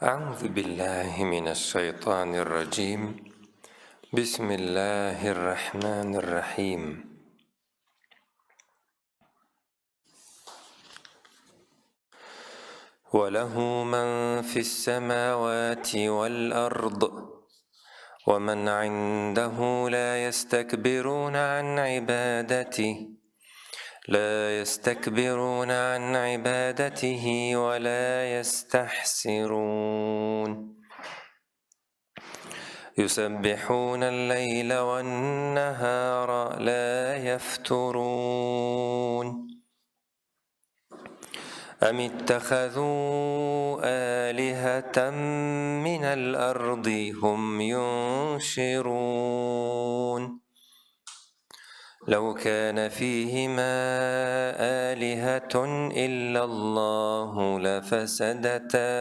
أعوذ بالله من الشيطان الرجيم. بسم الله الرحمن الرحيم. وله من في السماوات والأرض ومن عنده لا يستكبرون عن عبادته. لا يستكبرون عن عبادته ولا يستحسرون. يسبحون الليل والنهار لا يفترون. أم اتخذوا آلهة من الأرض هم ينشرون؟ لو كان فيهما آلهة إلا الله لفسدتا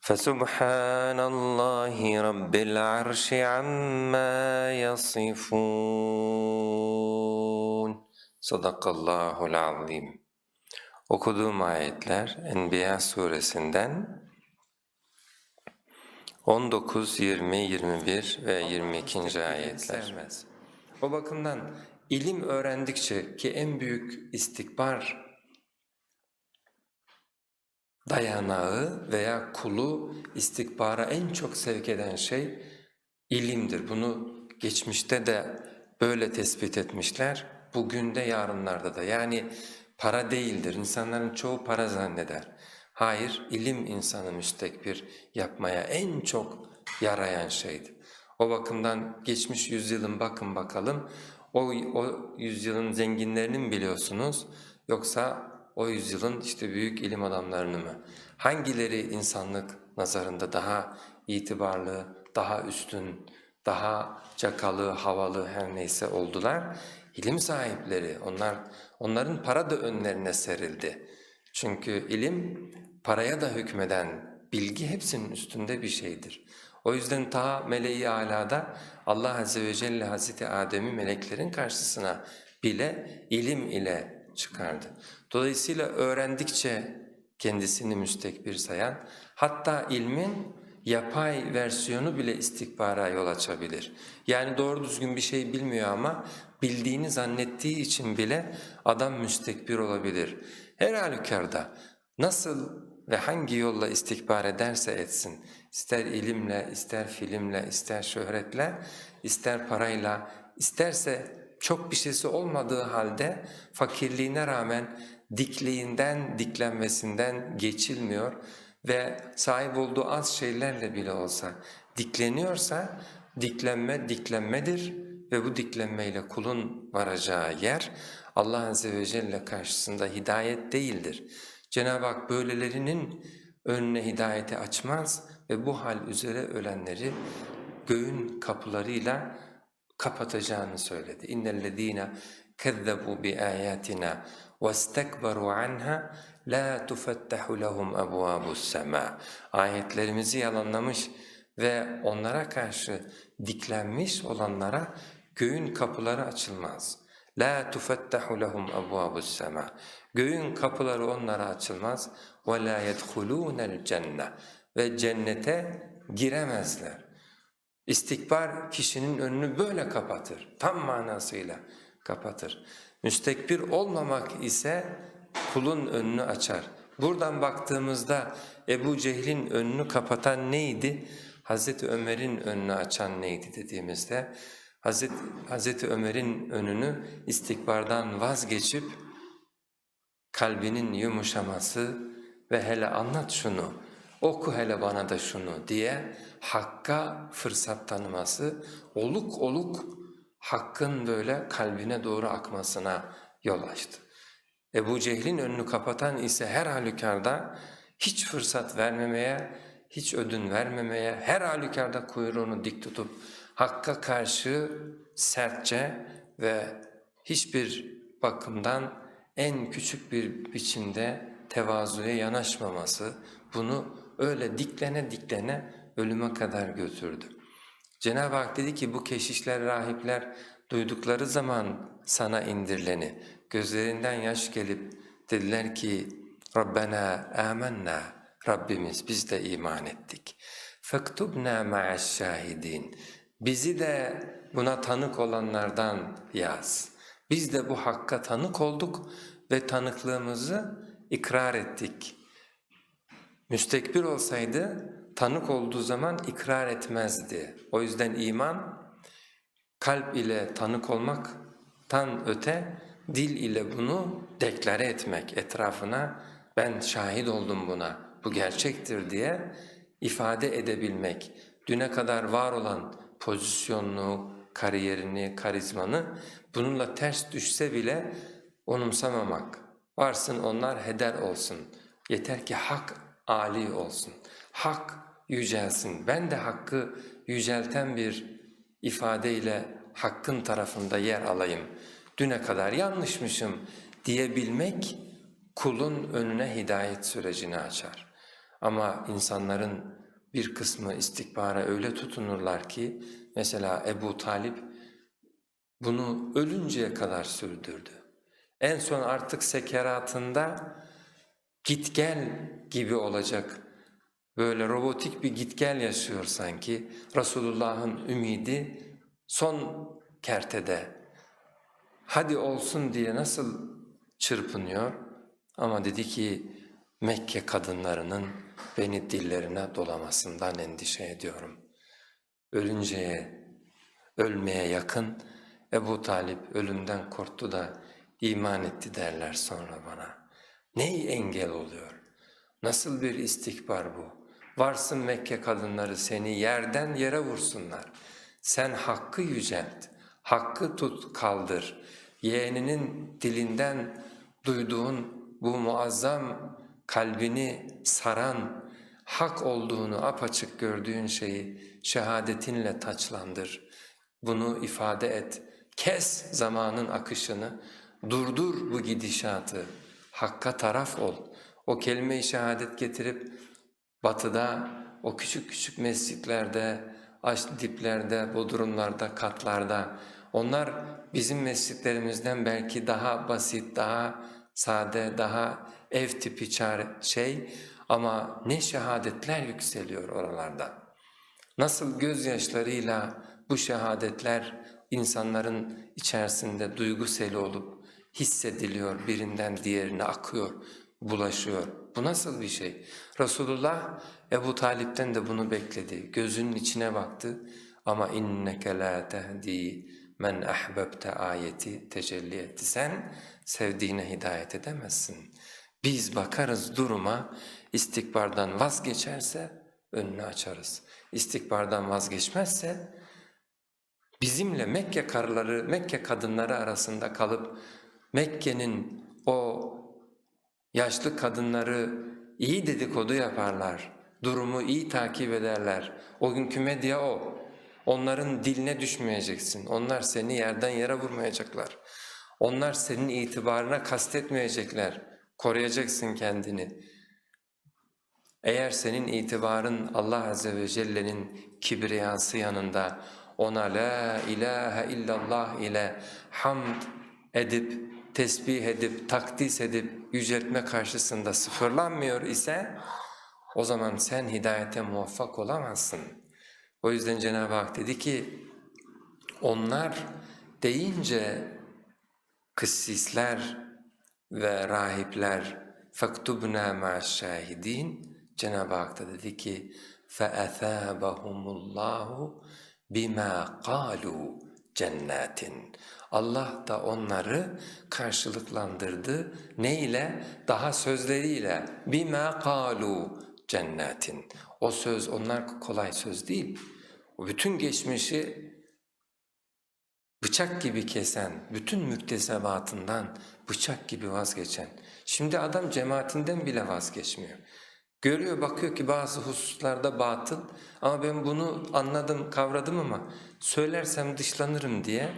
فسبحان الله رب العرش عما يصفون صدق الله العظيم Okuduğum ayetler Enbiya suresinden 19, 20, 21 ve 22. ayetler. O bakımdan ilim öğrendikçe ki en büyük istikbar dayanağı veya kulu istikbara en çok sevk eden şey ilimdir. Bunu geçmişte de böyle tespit etmişler, bugün de yarınlarda da. Yani para değildir, insanların çoğu para zanneder. Hayır, ilim insanı müstekbir yapmaya en çok yarayan şeydir. O bakımdan geçmiş yüzyılın bakın bakalım, o, o yüzyılın zenginlerini mi biliyorsunuz yoksa o yüzyılın işte büyük ilim adamlarını mı? Hangileri insanlık nazarında daha itibarlı, daha üstün, daha cakalı, havalı her neyse oldular? İlim sahipleri, onlar onların para da önlerine serildi. Çünkü ilim paraya da hükmeden bilgi hepsinin üstünde bir şeydir. O yüzden ta meleği alada Allah Azze ve Celle Hazreti Adem'i meleklerin karşısına bile ilim ile çıkardı. Dolayısıyla öğrendikçe kendisini müstekbir sayan, hatta ilmin yapay versiyonu bile istikbara yol açabilir. Yani doğru düzgün bir şey bilmiyor ama bildiğini zannettiği için bile adam müstekbir olabilir. Her halükarda nasıl ve hangi yolla istikbar ederse etsin, ister ilimle, ister filmle, ister şöhretle, ister parayla, isterse çok bir şeysi olmadığı halde fakirliğine rağmen dikliğinden, diklenmesinden geçilmiyor ve sahip olduğu az şeylerle bile olsa dikleniyorsa diklenme diklenmedir ve bu diklenmeyle kulun varacağı yer Allah Azze ve Celle karşısında hidayet değildir. Cenab-ı Hak böylelerinin önüne hidayeti açmaz ve bu hal üzere ölenleri göğün kapılarıyla kapatacağını söyledi. İnnellezîne kezzebû biâyâtinâ وَاسْتَكْبَرُوا عَنْهَا لَا تُفَتَّحُ لَهُمْ أَبْوَابُ السَّمَاءِ Ayetlerimizi yalanlamış ve onlara karşı diklenmiş olanlara göğün kapıları açılmaz. لَا تُفَتَّحُ لَهُمْ أَبْوَابُ السَّمَاءِ Göğün kapıları onlara açılmaz. وَلَا يَدْخُلُونَ الْجَنَّةِ Ve cennete giremezler. İstikbar kişinin önünü böyle kapatır, tam manasıyla kapatır. Müstekbir olmamak ise kulun önünü açar. Buradan baktığımızda Ebu Cehil'in önünü kapatan neydi? Hazreti Ömer'in önünü açan neydi dediğimizde Hazreti, Hazreti Ömer'in önünü istikbardan vazgeçip kalbinin yumuşaması ve hele anlat şunu, oku hele bana da şunu diye Hakk'a fırsat tanıması, oluk oluk Hakk'ın böyle kalbine doğru akmasına yol açtı. Ebu Cehil'in önünü kapatan ise her halükarda hiç fırsat vermemeye, hiç ödün vermemeye, her halükarda kuyruğunu dik tutup Hakk'a karşı sertçe ve hiçbir bakımdan en küçük bir biçimde tevazuya yanaşmaması bunu öyle diklene diklene ölüme kadar götürdü. Cenab-ı Hak dedi ki bu keşişler, rahipler duydukları zaman sana indirileni, gözlerinden yaş gelip dediler ki Rabbena amenna, Rabbimiz biz de iman ettik. Fektubna ma'aş şahidin. Bizi de buna tanık olanlardan yaz. Biz de bu hakka tanık olduk ve tanıklığımızı ikrar ettik.'' Müstekbir olsaydı tanık olduğu zaman ikrar etmezdi. O yüzden iman kalp ile tanık olmaktan öte dil ile bunu deklare etmek etrafına ben şahit oldum buna bu gerçektir diye ifade edebilmek. Düne kadar var olan pozisyonunu, kariyerini, karizmanı bununla ters düşse bile onumsamamak. Varsın onlar heder olsun. Yeter ki hak âli olsun. Hak yücelsin. Ben de hakkı yücelten bir ifadeyle hakkın tarafında yer alayım. Düne kadar yanlışmışım diyebilmek kulun önüne hidayet sürecini açar. Ama insanların bir kısmı istikbara öyle tutunurlar ki mesela Ebu Talip bunu ölünceye kadar sürdürdü. En son artık sekeratında git gel gibi olacak böyle robotik bir git gel yaşıyor sanki. Resulullah'ın ümidi son kertede hadi olsun diye nasıl çırpınıyor ama dedi ki Mekke kadınlarının beni dillerine dolamasından endişe ediyorum. Ölünceye, ölmeye yakın Ebu Talip ölümden korktu da iman etti derler sonra bana. Ney engel oluyor? Nasıl bir istikbar bu? Varsın Mekke kadınları seni yerden yere vursunlar. Sen hakkı yücelt, hakkı tut kaldır. Yeğeninin dilinden duyduğun bu muazzam kalbini saran, hak olduğunu apaçık gördüğün şeyi şehadetinle taçlandır. Bunu ifade et. Kes zamanın akışını, durdur bu gidişatı. Hakka taraf ol. O kelime-i şehadet getirip batıda o küçük küçük mescitlerde, aş diplerde, bodrumlarda, katlarda onlar bizim mescitlerimizden belki daha basit, daha sade, daha ev tipi çare şey ama ne şehadetler yükseliyor oralarda. Nasıl gözyaşlarıyla bu şehadetler insanların içerisinde duygu seli olup hissediliyor, birinden diğerine akıyor, bulaşıyor. Bu nasıl bir şey? Resulullah Ebu Talip'ten de bunu bekledi. Gözünün içine baktı ama inneke la tehdi men ahbebte ayeti tecelli etti. Sen sevdiğine hidayet edemezsin. Biz bakarız duruma, istikbardan vazgeçerse önünü açarız. İstikbardan vazgeçmezse bizimle Mekke karıları, Mekke kadınları arasında kalıp Mekke'nin o yaşlı kadınları iyi dedikodu yaparlar, durumu iyi takip ederler. O günkü medya o. Onların diline düşmeyeceksin. Onlar seni yerden yere vurmayacaklar. Onlar senin itibarına kastetmeyecekler. Koruyacaksın kendini. Eğer senin itibarın Allah Azze ve Celle'nin kibriyası yanında ona la ilahe illallah ile hamd edip, tesbih edip, takdis edip yüceltme karşısında sıfırlanmıyor ise o zaman sen hidayete muvaffak olamazsın. O yüzden Cenab-ı Hak dedi ki onlar deyince kıssisler ve rahipler faktubna ma'aş-şahidin Cenab-ı Hak da dedi ki فَأَثَابَهُمُ bima qalu cennetin. Allah da onları karşılıklandırdı. Ne ile? Daha sözleriyle. Bima qalu cennetin. O söz onlar kolay söz değil. O bütün geçmişi bıçak gibi kesen, bütün müktesebatından bıçak gibi vazgeçen. Şimdi adam cemaatinden bile vazgeçmiyor. Görüyor, bakıyor ki bazı hususlarda batıl ama ben bunu anladım, kavradım ama söylersem dışlanırım diye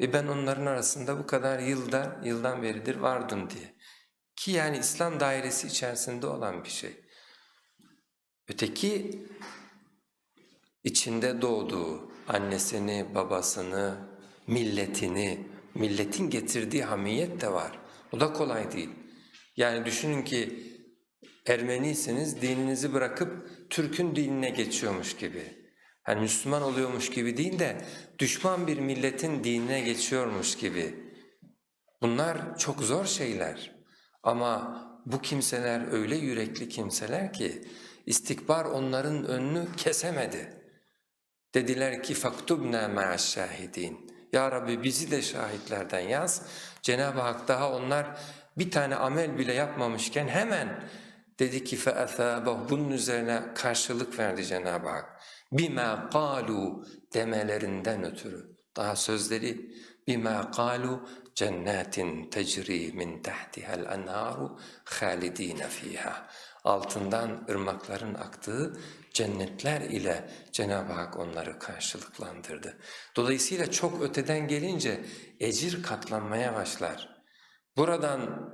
ve ben onların arasında bu kadar yılda, yıldan beridir vardım diye. Ki yani İslam dairesi içerisinde olan bir şey. Öteki içinde doğduğu annesini, babasını, milletini, milletin getirdiği hamiyet de var. O da kolay değil. Yani düşünün ki Ermenisiniz, dininizi bırakıp Türk'ün dinine geçiyormuş gibi. Hani Müslüman oluyormuş gibi değil de düşman bir milletin dinine geçiyormuş gibi. Bunlar çok zor şeyler. Ama bu kimseler öyle yürekli kimseler ki istikbar onların önünü kesemedi. Dediler ki faktubna ma'aş şahidin. Ya Rabbi bizi de şahitlerden yaz. Cenab-ı Hak daha onlar bir tane amel bile yapmamışken hemen dedi ki fe'athâbah bunun üzerine karşılık verdi Cenab-ı Hak. Bima qalu demelerinden ötürü. Daha sözleri bima qalu cennetin tecri min tahtiha'l enharu halidin fiha. Altından ırmakların aktığı cennetler ile Cenab-ı Hak onları karşılıklandırdı. Dolayısıyla çok öteden gelince ecir katlanmaya başlar. Buradan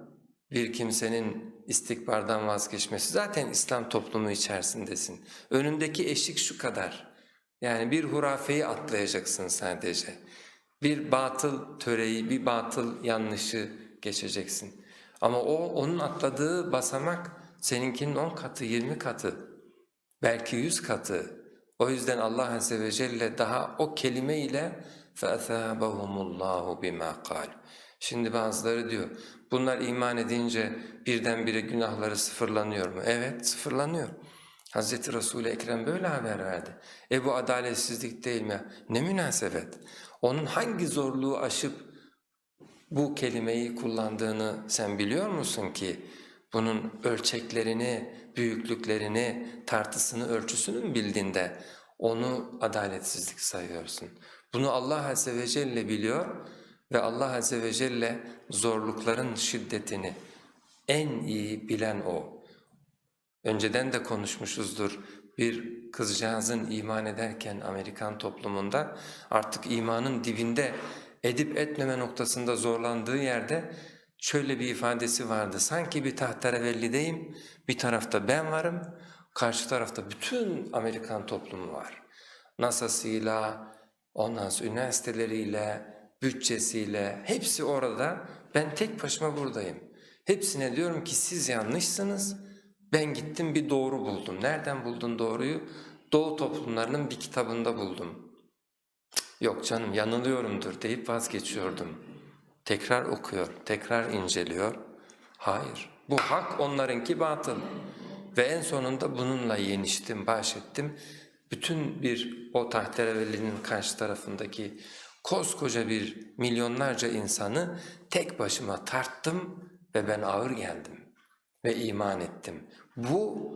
bir kimsenin istikbardan vazgeçmesi zaten İslam toplumu içerisindesin. Önündeki eşik şu kadar. Yani bir hurafeyi atlayacaksın sadece. Bir batıl töreyi, bir batıl yanlışı geçeceksin. Ama o onun atladığı basamak seninkinin on katı, yirmi katı, belki yüz katı. O yüzden Allah Azze ve Celle daha o kelime ile فَأَثَابَهُمُ اللّٰهُ بِمَا قَالُ Şimdi bazıları diyor, bunlar iman edince birdenbire günahları sıfırlanıyor mu? Evet, sıfırlanıyor. Hazreti Resul-i Ekrem böyle haber verdi. E bu adaletsizlik değil mi? Ne münasebet. Onun hangi zorluğu aşıp bu kelimeyi kullandığını sen biliyor musun ki? Bunun ölçeklerini, büyüklüklerini, tartısını, ölçüsünü mü bildiğinde onu adaletsizlik sayıyorsun. Bunu Allah Azze ve Celle biliyor ve Allah Azze ve Celle zorlukların şiddetini en iyi bilen O. Önceden de konuşmuşuzdur. Bir kızcağızın iman ederken Amerikan toplumunda artık imanın dibinde edip etmeme noktasında zorlandığı yerde şöyle bir ifadesi vardı. Sanki bir tahterevellideyim, bir tarafta ben varım, karşı tarafta bütün Amerikan toplumu var. NASA'sıyla, ondan sonra üniversiteleriyle, bütçesiyle hepsi orada. Ben tek başıma buradayım. Hepsine diyorum ki siz yanlışsınız. Ben gittim bir doğru buldum. Nereden buldun doğruyu? Doğu toplumlarının bir kitabında buldum. Yok canım yanılıyorumdur deyip vazgeçiyordum. Tekrar okuyor, tekrar inceliyor. Hayır, bu hak onlarınki batıl. Ve en sonunda bununla yeniştim, baş ettim. Bütün bir o tahterevellinin karşı tarafındaki koskoca bir milyonlarca insanı tek başıma tarttım ve ben ağır geldim ve iman ettim. Bu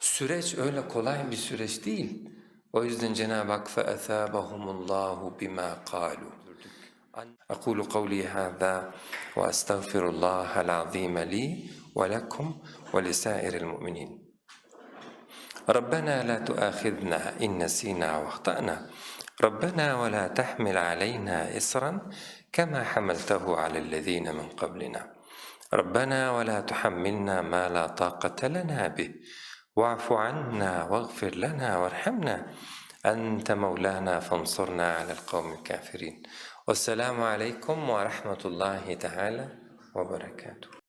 süreç öyle kolay bir süreç değil. O yüzden Cenab-ı Hak فَأَثَابَهُمُ اللّٰهُ بِمَا قَالُوا أقول قولي هذا وأستغفر الله العظيم لي ولكم ولسائر المؤمنين ربنا لا تؤاخذنا إن نسينا واخطأنا ربنا ولا تحمل علينا إصرا كما حملته على الذين من قبلنا. ربنا ولا تحملنا ما لا طاقة لنا به. واعف عنا واغفر لنا وارحمنا. أنت مولانا فانصرنا على القوم الكافرين. والسلام عليكم ورحمة الله تعالى وبركاته.